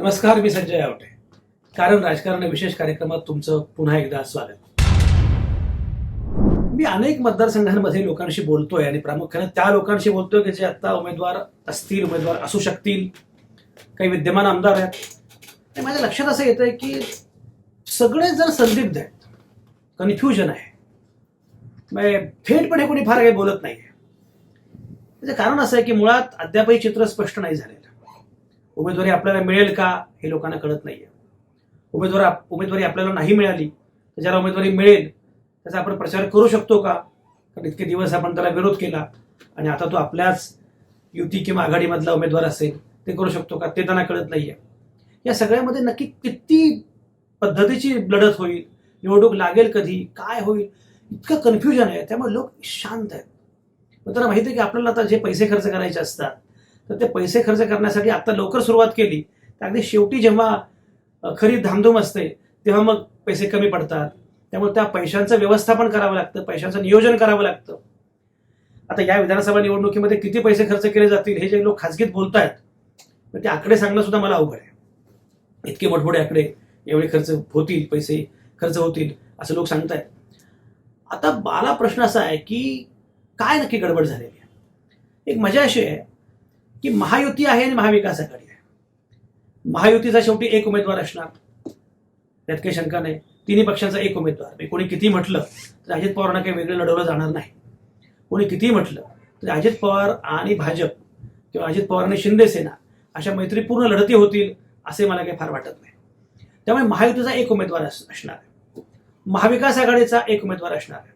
नमस्कार मी संजय आवटे. कारण राजकारण विशेष कार्यक्रमात तुमचं पुन्हा एकदा स्वागत. मी अनेक मतदारसंघांमध्ये लोकांशी बोलतोय आणि प्रामुख्याने त्या लोकांशी बोलतोय की जे आता उमेदवार असतील उमेदवार असू शकतील काही विद्यमान आमदार आहेत. आणि माझ्या लक्षात असं येत आहे की सगळे जण संदिग्ध आहेत कन्फ्युजन आहे म्हणजे थेटपणे कोणी फार काही बोलत नाही त्याचं कारण असं आहे की मुळात अद्यापही चित्र स्पष्ट नाही झालेलं. उमेदवारी आपल्याला मिळेल का हे लोकांना कळत नाहीये. उमेदवार उमेदवारी आपल्याला नाही मिळाली तर ज्याला उमेदवारी मिळेल त्याचा आपण प्रचार करू शकतो का? कारण इतके दिवस आपण त्याला विरोध केला आणि आता तो आपल्याच युती किंवा आघाडीमधला उमेदवार असेल ते करू शकतो का? ते त्यांना कळत नाहीये. या सगळ्यामध्ये नक्की किती पद्धतीची लढत होईल निवडणूक लागेल कधी काय होईल इतकं कन्फ्युजन आहे त्यामुळे लोक शांत आहेत. मग त्यांना माहिती आहे की आपल्याला आता जे पैसे खर्च करायचे असतात तर ते पैसे खर्च करण्यासाठी आता लवकर सुरुवात केली. तर अगदी शेवटी जेव्हा खरी धामधूम असते तेव्हा मग पैसे कमी पडतात. त्यामुळे त्या पैशांचं व्यवस्थापन करावं लागतं पैशांचं नियोजन करावं लागतं. आता या विधानसभा निवडणुकीमध्ये किती पैसे खर्च केले जातील हे जे लोक खाजगीत बोलतायत ते आकडे सांगणं सुद्धा मला अवघड आहे. इतके मोठमोठे आकडे एवढे खर्च होतील पैसे खर्च होतील असं लोक सांगतायत. आता मला प्रश्न असा आहे की काय नक्की गडबड झालेली आहे? एक मजा अशी आहे की महायुती आहे आणि महाविकास आघाडी आहे. महायुतीचा शेवटी एक उमेदवार असणार. त्यात काही शंका नाही. तिन्ही पक्षांचा एक उमेदवार. म्हणजे कोणी किती म्हटलं तर अजित पवारांना काही वेगळं लढवलं जाणार नाही. कोणी किती म्हटलं तर अजित पवार आणि भाजप किंवा अजित पवार आणि शिंदेसेना अशा मैत्रीपूर्ण लढती होतील असे मला काही फार वाटत नाही. त्यामुळे महायुतीचा एक उमेदवार असणार आहे. महाविकास आघाडीचा एक उमेदवार असणार आहे.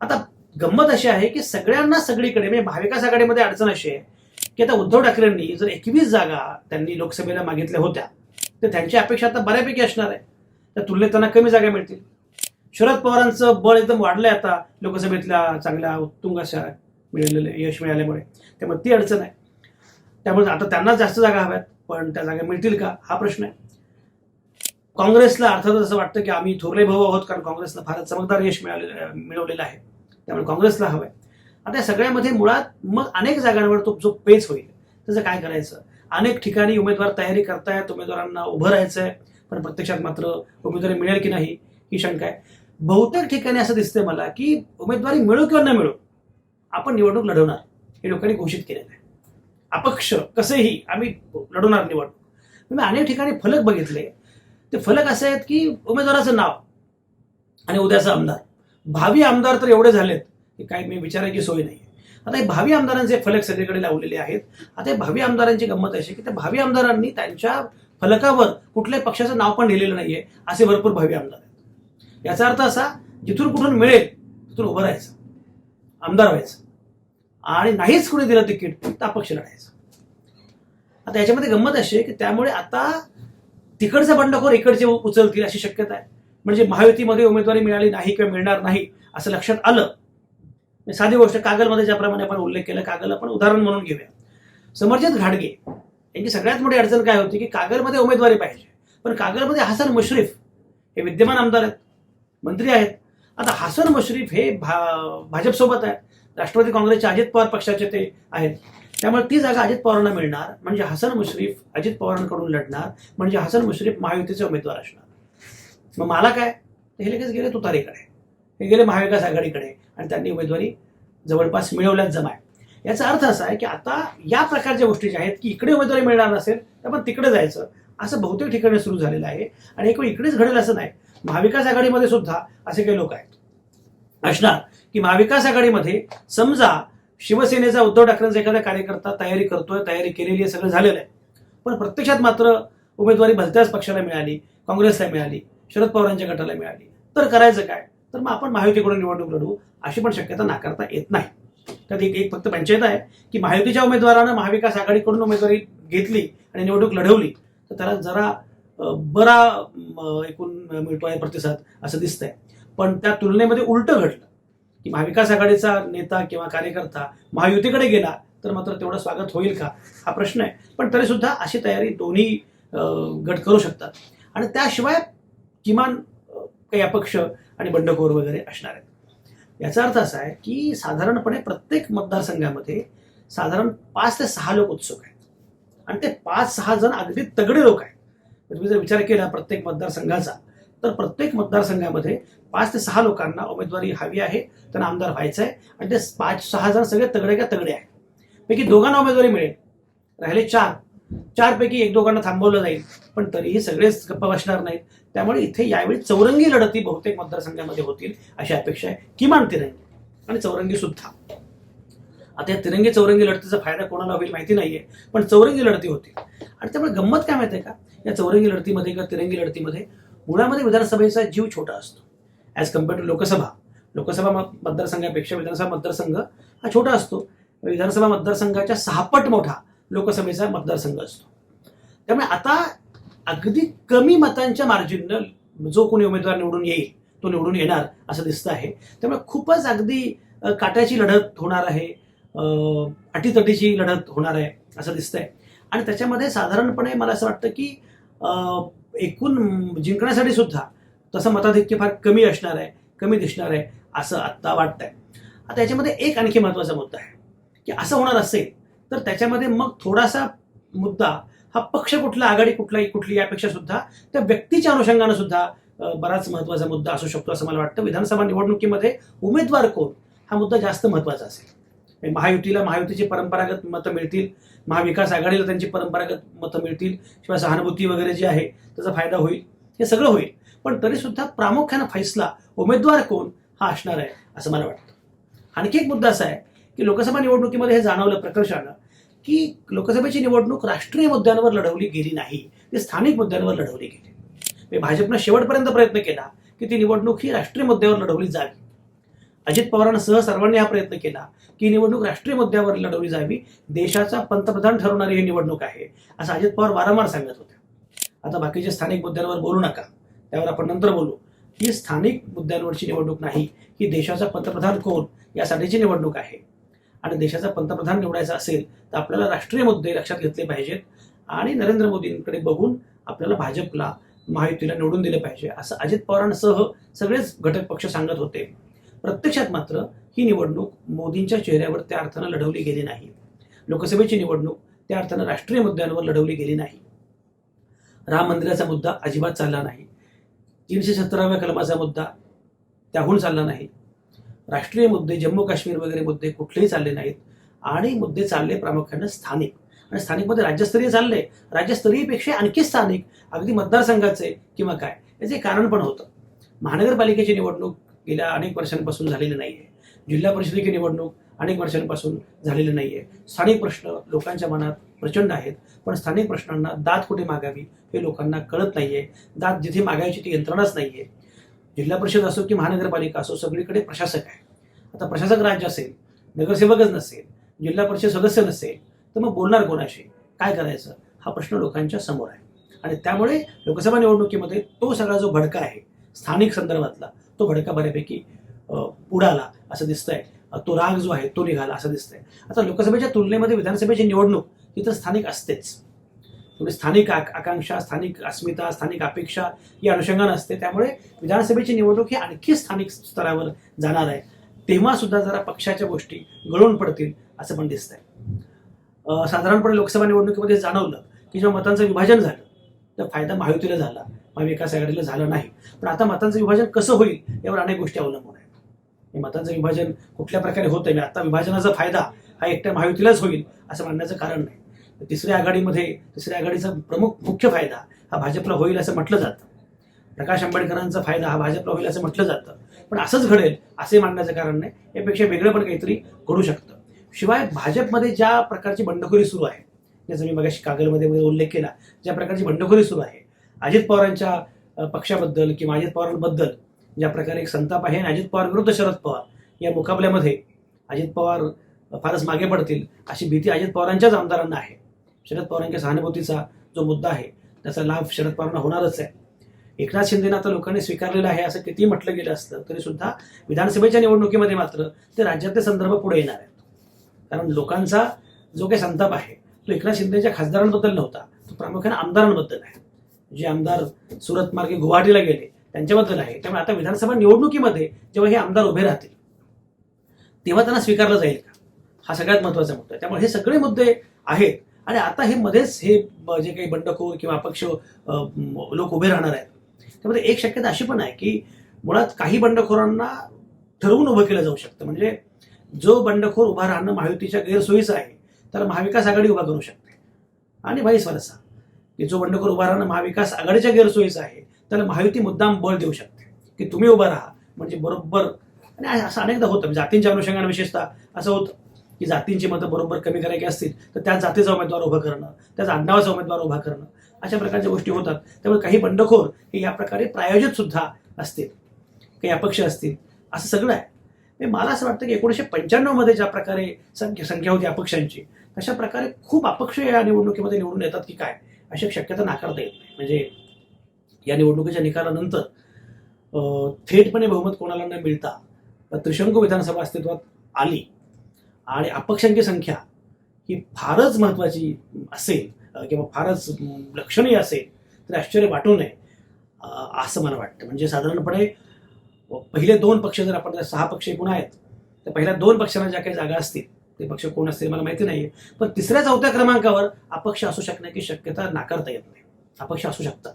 आता गंमत अशी आहे की सगळ्यांना सगळीकडे म्हणजे महाविकास आघाडीमध्ये अडचण अशी आहे की आता उद्धव ठाकरेंनी जर एकवीस जागा त्यांनी लोकसभेला मागितल्या होत्या तर त्यांची अपेक्षा आता बऱ्यापैकी असणार आहे. त्या तुलनेत त्यांना कमी जागा मिळतील. शरद पवारांचं बळ एकदम वाढलंय आता लोकसभेतल्या चांगल्या उत्तुंग अशा मिळालेले यश मिळाल्यामुळे. त्यामुळे ती अडचण आहे. त्यामुळे आता त्यांना जास्त जागा हव्यात पण त्या जागा मिळतील का? हा प्रश्न आहे. काँग्रेसला अर्थातच असं वाटतं की आम्ही थोरले भाऊ आहोत कारण काँग्रेसला फारच चमकदार यश मिळालेलं मिळवलेलं आहे. त्यामुळे काँग्रेसला हवं आहे आता सगळ्यामध्ये मुळात मग अनेक जागांवर तो जो पेच होईल त्याचं काय करायचं? अनेक ठिकाणी उमेदवार तयारी करतायत उमेदवारांना उभं राहायचंय पण प्रत्यक्षात मात्र उमेदवारी मिळेल की नाही ही शंका आहे. बहुतेक ठिकाणी असं दिसतंय मला की उमेदवारी मिळो किंवा न मिळो आपण निवडणूक लढवणार. हे लोकांनी घोषित केलेलं आहे. अपक्ष कसेही आम्ही लढवणार निवडणूक. मी अनेक ठिकाणी फलक बघितले. ते फलक असे आहेत की उमेदवाराचं नाव आणि उद्याचा आमदार. भावी आमदार तर एवढे झालेत की काही मी विचारायची सोय नाही आता हे भावी आमदारांचे फलक सगळीकडे लावलेले आहेत. आता हे भावी आमदारांची गंमत अशी की त्या भावी आमदारांनी त्यांच्या फलकावर कुठल्याही पक्षाचं नाव पण लिहिलेलं नाहीये असे भरपूर भावी आमदार आहेत. याचा अर्थ असा जिथून कुठून मिळेल तिथून उभं राहायचं आमदार व्हायचं. आणि नाहीच कुणी दिलं तिकीट तर अपक्ष लढायचं. आता याच्यामध्ये गंमत अशी आहे की त्यामुळे आता तिकडचा बंडखोर इकडचे उचलतील अशी शक्यता आहे. म्हणजे महायुतीमध्ये उमेदवारी मिळाली नाही किंवा मिळणार नाही असं लक्षात आलं साधी गोष्ट कागलमध्ये ज्याप्रमाणे आपण उल्लेख केला कागल आपण उदाहरण म्हणून घेऊया. समरजित घाडगे यांची सगळ्यात मोठी अडचण काय होती की कागलमध्ये उमेदवारी पाहिजे. पण कागलमध्ये हसन मुश्रीफ हे विद्यमान आमदार आहेत मंत्री आहेत. आता हसन मुश्रीफ हे भा भाजपसोबत आहेत. राष्ट्रवादी काँग्रेसचे अजित पवार पक्षाचे ते आहेत. त्यामुळे ती जागा अजित पवारांना मिळणार म्हणजे हसन मुश्रीफ अजित पवारांकडून लढणार म्हणजे हसन मुश्रीफ महायुतीचे उमेदवार असणार. मग मला काय? हे लगेच गेले तुतारीकडे. हे गेले महाविकास आघाडीकडे. आणि त्यांनी उमेदवारी जवळपास मिळवल्याच जमाय. याचा अर्थ असा आहे की आता या प्रकारच्या गोष्टी ज्या आहेत की इकडे उमेदवारी मिळणार नसेल तर आपण तिकडे जायचं. असं बहुतेक ठिकाणी सुरू झालेलं आहे. आणि एक इकडेच घडेल असं नाही. महाविकास आघाडीमध्ये सुद्धा असे काही लोक आहेत. असणार की महाविकास आघाडीमध्ये समजा शिवसेनेचा उद्धव ठाकरेंचा एखादा कार्यकर्ता तयारी करतोय तयारी केलेली आहे सगळं झालेलं आहे. पण प्रत्यक्षात मात्र उमेदवारी भलत्याच पक्षाला मिळाली काँग्रेसला मिळाली शरद पवारांच्या गटाला मिळाली. तर करायचं काय? तर मग आपण महायुतीकडून निवडणूक लढवू अशी पण शक्यता नाकारता येत नाही. तर एक एक फक्त पंचायत आहे की महायुतीच्या उमेदवारानं महाविकास आघाडीकडून उमेदवारी घेतली आणि निवडणूक लढवली तर त्याला जरा बरा एकूण मिळतो आहे प्रतिसाद असं दिसतंय. पण त्या तुलनेमध्ये उलटं घडलं की महाविकास आघाडीचा नेता किंवा कार्यकर्ता महायुतीकडे गेला तर मात्र तेवढं स्वागत होईल का? हा प्रश्न आहे. पण तरी सुद्धा अशी तयारी दोन्ही गट करू शकतात. आणि त्याशिवाय किमान काही अपक्ष आणि बंडखोर वगैरे असणार आहेत. याचा अर्थ असा आहे की साधारणपणे प्रत्येक मतदारसंघामध्ये साधारण पाच ते सहा लोक उत्सुक आहेत. आणि ते पाच सहा जण अगदी तगडे लोक आहेत. तुम्ही जर विचार केला प्रत्येक मतदारसंघाचा तर प्रत्येक मतदारसंघामध्ये पाच ते सहा लोकांना उमेदवारी हवी आहे त्यांना आमदार व्हायचं आहे आणि ते पाच सहा जण सगळे तगडे का तगडे आहेत. पैकी दोघांना उमेदवारी मिळेल. राहिले चार. चारपैकी एक दोघांना थांबवलं जाईल. पण तरीही सगळेच गप्पा बसणार नाहीत. त्यामुळे इथे यावेळी चौरंगी लढती बहुतेक मतदारसंघामध्ये होतील अशी अपेक्षा आहे. किमान तिरंगी आणि चौरंगी सुद्धा. आता या तिरंगी चौरंगी लढतीचा फायदा कोणाला होईल माहिती नाहीये पण चौरंगी लढती होतील. आणि त्यामुळे गंमत काय माहिती आहे का? या चौरंगी लढतीमध्ये किंवा तिरंगी लढतीमध्ये मुळामध्ये विधानसभेचा जीव छोटा असतो. As compare to Lok Sabha Lok Sabha मतदारसंघापेक्षा Vidhan Sabha मतदारसंघ हा छोटा असतो. विधानसभा मतदारसंघाच्या सहापट मोठा लोकसभेचा मतदारसंघ असतो. त्यामुळे आता अगदी कमी मतांच्या मार्जिननं जो कोणी उमेदवार निवडून येईल तो निवडून येणार असं दिसतं आहे. त्यामुळे खूपच अगदी काट्याची लढत होणार आहे अटीतटीची लढत होणार आहे असं दिसतंय. आणि त्याच्यामध्ये साधारणपणे मला असं वाटतं की एकूण जिंकण्यासाठी सुद्धा तसं मताधिक्य फार कमी असणार आहे कमी दिसणार आहे असं आत्ता वाटतंय. आता याच्यामध्ये एक आणखी महत्त्वाचा मुद्दा आहे की असं होणार असेल तर त्याच्यामध्ये मग थोडासा मुद्दा हा पक्ष कुठला आघाडी कुठलाही कुठली यापेक्षा सुद्धा त्या व्यक्तीच्या अनुषंगानं सुद्धा बराच महत्त्वाचा मुद्दा असू शकतो असं मला वाटतं. विधानसभा निवडणुकीमध्ये उमेदवार कोण? हा मुद्दा जास्त महत्त्वाचा असेल. महायुतीला महायुतीची परंपरागत मतं मिळतील महाविकास आघाडीला त्यांची परंपरागत मतं मिळतील किंवा सहानुभूती वगैरे जी आहे त्याचा फायदा होईल हे सगळं होईल. पण तरी सुद्धा प्रामुख्यानं फैसला उमेदवार कोण? हा असणार आहे असं मला वाटतं. आणखी एक मुद्दा असा आहे की लोकसभा निवडणुकीमध्ये हे जाणवलं प्रकर्षानं की लोकसभेची निवडणूक राष्ट्रीय मुद्द्यांवर लढवली गेली नाही ती स्थानिक मुद्द्यांवर लढवली गेली. भाजपनं शेवटपर्यंत प्रयत्न केला की ती निवडणूक ही राष्ट्रीय मुद्द्यावर लढवली जावी. अजित पवारांसह सर्वांनी हा प्रयत्न केला की निवडणूक राष्ट्रीय मुद्द्यावर लढवली जावी देशाचा पंतप्रधान ठरवणारी ही निवडणूक आहे असं अजित पवार वारंवार सांगत होते. आता बाकीचे स्थानिक मुद्द्यांवर बोलू नका त्यावर आपण नंतर बोलू. ही स्थानिक मुद्द्यांवरची निवडणूक नाही ही देशाचा पंतप्रधान कोण यासाठीची निवडणूक आहे. आणि देशाचा पंतप्रधान निवडायचा असेल तर आपल्याला राष्ट्रीय मुद्दे लक्षात घेतले पाहिजेत. आणि नरेंद्र मोदींकडे बघून आपल्याला भाजपला महायुतीला निवडून दिलं पाहिजे असं अजित पवारांसह सगळेच घटक पक्ष सांगत होते. प्रत्यक्षात मात्र ही निवडणूक मोदींच्या चेहऱ्यावर त्या अर्थानं लढवली गेली नाही. लोकसभेची निवडणूक त्या अर्थानं राष्ट्रीय मुद्द्यांवर लढवली गेली नाही. राम मंदिराचा मुद्दा अजिबात चालला नाही. तीनशे सत्तराव्या कलमाचा मुद्दा त्याहून चालला नाही. राष्ट्रीय मुद्दे जम्मू काश्मीर वगैरे मुद्दे कुठलेही चालले नाहीत. आणि मुद्दे चालले प्रामुख्यानं स्थानिक. आणि स्थानिकमध्ये राज्यस्तरीय चालले. राज्यस्तरीयपेक्षा आणखी स्थानिक अगदी मतदारसंघाचे किंवा काय याचे कारण पण होतं. महानगरपालिकेची निवडणूक गेल्या अनेक वर्षांपासून झालेली नाही आहे जिल्हा परिषदेची निवडणूक अनेक वर्षांपासून झालेली नाही आहे स्थानिक प्रश्न लोकांच्या मनात प्रचंड आहेत. पण स्थानिक प्रश्नांना दाद कुठे मागावी हे लोकांना कळत नाहीये. दाद जिथे मागायची ती यंत्रणाच नाहीये. जिल्हा परिषद असो की महानगरपालिका असो सगळीकडे प्रशासक आहे. आता प्रशासक राज्य असेल नगरसेवकच नसेल जिल्हा परिषद सदस्य नसेल तर मग बोलणार कोणाशी? काय करायचं? हा प्रश्न लोकांच्या समोर आहे. आणि त्यामुळे लोकसभा निवडणुकीमध्ये तो सगळा जो भडका आहे स्थानिक संदर्भातला तो भडका बऱ्यापैकी पुढाला असं दिसतंय. तो राग जो आहे तो निघाला असं दिसतंय. आता लोकसभेच्या तुलनेमध्ये विधानसभेची निवडणूक ही तर स्थानिक असतेच. थोडी स्थानिक आक- आकांक्षा स्थानिक अस्मिता स्थानिक अपेक्षा या अनुषंगानं असते. त्यामुळे विधानसभेची निवडणूक ही आणखी स्थानिक स्तरावर जाणार आहे. तेव्हा सुद्धा जरा पक्षाच्या गोष्टी गळून पडतील असं पण दिसत आहे साधारणपणे लोकसभा निवडणुकीमध्ये जाणवलं की जेव्हा मतांचं विभाजन झालं तर फायदा महायुतीला झाला महाविकास आघाडीला झाला नाही. पण आता मतांचं विभाजन कसं होईल यावर अनेक गोष्टी अवलंबून आहेत. हे मतांचं विभाजन कुठल्या प्रकारे होत आहे आता विभाजनाचा फायदा हा एकट्या महायुतीलाच होईल असं म्हणण्याचं कारण नाही. तिसऱ्या आघाडीमध्ये तिसऱ्या आघाडीचा प्रमुख मुख्य फायदा हा भाजपला होईल असं म्हटलं जातं. प्रकाश आंबेडकरांचा फायदा हा भाजपला होईल असं म्हटलं जातं. पण असंच घडेल असे मानण्याचं कारण नाही. यापेक्षा वेगळं पण काहीतरी घडू शकतं. शिवाय भाजपमध्ये ज्या प्रकारची बंडखोरी सुरू आहे ज्याचा मी मगाशी कागलमध्ये उल्लेख केला ज्या प्रकारची बंडखोरी सुरू आहे अजित पवारांच्या पक्षाबद्दल किंवा अजित पवारांबद्दल ज्या प्रकारे एक संताप आहे आणि अजित पवार विरुद्ध शरद पवार या मुकाबल्यामध्ये अजित पवार फारच मागे पडतील अशी भीती अजित पवारांच्याच आमदारांना आहे. शरद पवार यांच्या सहानुभूतीचा जो मुद्दा आहे त्याचा लाभ शरद पवारांना होणारच आहे. एकनाथ शिंदेना आता लोकांनी स्वीकारलेलं आहे असं किती म्हटलं गेलं असतं तरी सुद्धा विधानसभेच्या निवडणुकीमध्ये मात्र ते राज्यातले संदर्भ पुढे येणार आहेत. कारण लोकांचा जो काही संताप आहे तो एकनाथ शिंदेच्या खासदारांबद्दल नव्हता तो प्रामुख्याने आमदारांबद्दल आहे. जे आमदार सुरत मार्गे गुवाहाटीला गेले त्यांच्याबद्दल आहे. त्यामुळे आता विधानसभा निवडणुकीमध्ये जेव्हा हे आमदार उभे राहतील तेव्हा त्यांना स्वीकारलं जाईल का? हा सगळ्यात महत्त्वाचा मुद्दा आहे. त्यामुळे हे सगळे मुद्दे आहेत आणि आता हे मध्येच हे जे काही बंडखोर किंवा अपक्ष लोक उभे राहणार आहेत. त्यामध्ये एक शक्यता अशी पण आहे की मुळात काही बंडखोरांना ठरवून उभं केलं जाऊ शकतं. म्हणजे जो बंडखोर उभा राहणं महायुतीच्या गैरसोयीचं आहे त्याला महाविकास आघाडी उभा करू शकते. आणि भाई वरसा की जो बंडखोर उभा राहणं महाविकास आघाडीच्या गैरसोयीचं आहे त्याला महायुती मुद्दाम बळ देऊ शकते. की तुम्ही उभा राहा. म्हणजे बरोबर. आणि असं अनेकदा होतं. जातींच्या अनुषंगाने विशेषतः असं होतं. की जातींची मतं बरोबर कमी करायची असतील तर त्या जातीचा उमेदवार उभा करणं त्याच आडनावाचा उमेदवार उभा करणं अशा प्रकारच्या गोष्टी होतात. त्यामुळे काही बंडखोर हे या प्रकारे प्रायोजित सुद्धा असतील काही अपक्ष असतील असं सगळं आहे. म्हणजे मला असं वाटतं की एकोणीसशे पंच्याण्णवमध्ये ज्या प्रकारे संख्या संख्या होती अपक्षांची तशा प्रकारे खूप अपक्ष या निवडणुकीमध्ये निवडून येतात की काय अशी शक्यता नाकारता येत नाही. म्हणजे या निवडणुकीच्या निकालानंतर थेटपणे बहुमत कोणाला न मिळता त्रिशंकू विधानसभा अस्तित्वात आली. आणि अपक्षांची संख्या ही फारच महत्त्वाची असेल किंवा फारच लक्षणीय असेल तर आश्चर्य वाटू नये असं मला वाटतं. म्हणजे साधारणपणे पहिले दोन पक्ष जर आपण सहा पक्ष एकूण आहेत तर पहिल्या दोन पक्षांना ज्या काही जागा असतील ते पक्ष कोण असतील मला माहिती नाही पण तिसऱ्या चौथ्या क्रमांकावर अपक्ष असू शकण्याची शक्यता नाकारता येत नाही. अपक्ष असू शकतात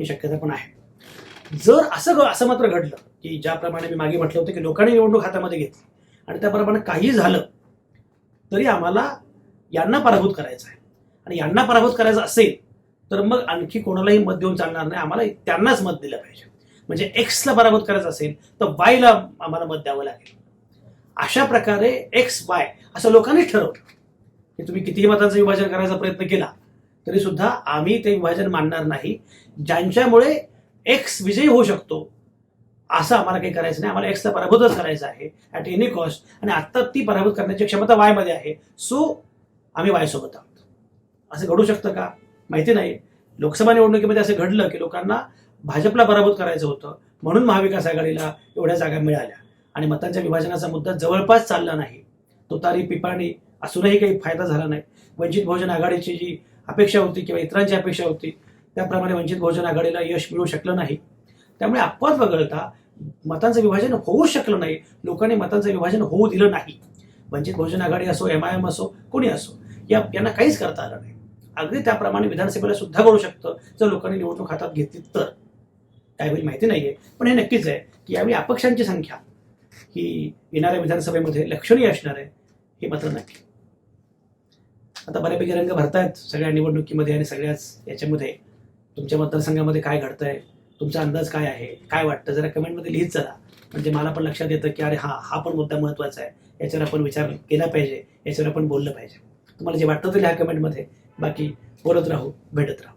ही शक्यता पण आहे. जर असं असं मात्र घडलं की ज्याप्रमाणे मी मागे म्हटलं होतं की लोकांनी निवडणूक हातामध्ये घेतली आणि त्याप्रमाणे काही झालं तरी आम्हाला यांना पराभूत करायचं आहे. आणि यांना पराभूत करायचं असेल तर मग आणखी कोणालाही मत देऊन चालणार नाही. आम्हाला त्यांनाच मत दिलं पाहिजे. म्हणजे एक्सला पराभूत करायचं असेल तर वायला आम्हाला मत द्यावं लागेल. अशा प्रकारे एक्स वाय असं लोकांनी ठरवलं. की तुम्ही कितीही मतांचं विभाजन करायचा प्रयत्न केला तरी सुद्धा आम्ही ते विभाजन मानणार नाही. ज्यांच्यामुळे एक्स विजयी होऊ शकतो असं आम्हाला काही करायचं नाही. आम्हाला एक्सचा पराभूतच करायचं आहे ॲट एनी कॉस्ट आणि आत्ता ती पराभूत करण्याची क्षमता वायमध्ये आहे. सो आम्ही वाय सोबत आहोत. असं घडू शकतं का? माहिती नाही. लोकसभा निवडणुकीमध्ये असं घडलं की लोकांना भाजपला पराभूत करायचं होतं. म्हणून महाविकास आघाडीला एवढ्या जागा मिळाल्या. आणि मतांच्या विभाजनाचा मुद्दा जवळपास चालला नाही. तुतारी पिपाणी असूनही काही फायदा झाला नाही. वंचित बहुजन आघाडीची जी अपेक्षा होती किंवा इतरांची अपेक्षा होती त्याप्रमाणे वंचित बहुजन आघाडीला यश मिळू शकलं नाही. त्यामुळे अपवाद वगळता मतांचं विभाजन होऊ शकलं नाही. लोकांनी मतांचं विभाजन होऊ दिलं नाही. वंचित बहुजन आघाडी असो एम आय एम असो कोणी असो या यांना काहीच करता आलं नाही. अगदी त्याप्रमाणे विधानसभेला सुद्धा घडू शकतं जर लोकांनी निवडणूक हातात घेतली तर. काय होईल माहिती नाहीये पण हे नक्कीच आहे की यावेळी अपक्षांची संख्या ही येणाऱ्या विधानसभेमध्ये लक्षणीय असणार आहे हे मात्र नक्की. आता बऱ्यापैकी रंग भरतायत सगळ्या निवडणुकीमध्ये आणि सगळ्याच याच्यामध्ये. तुमच्या मतदारसंघामध्ये काय घडतंय? तुमचा अंदाज काय आहे? काय वाटतं? जरा कमेंटमध्ये लिहित चला. म्हणजे मला पण लक्षात येतं की अरे हा हा पण मुद्दा महत्त्वाचा आहे. याच्यावर आपण विचार केला पाहिजे. याच्यावर आपण बोललं पाहिजे. तुम्हाला जे वाटतं ते लिहा कमेंटमध्ये. बाकी बोलत राहू भेटत राहू.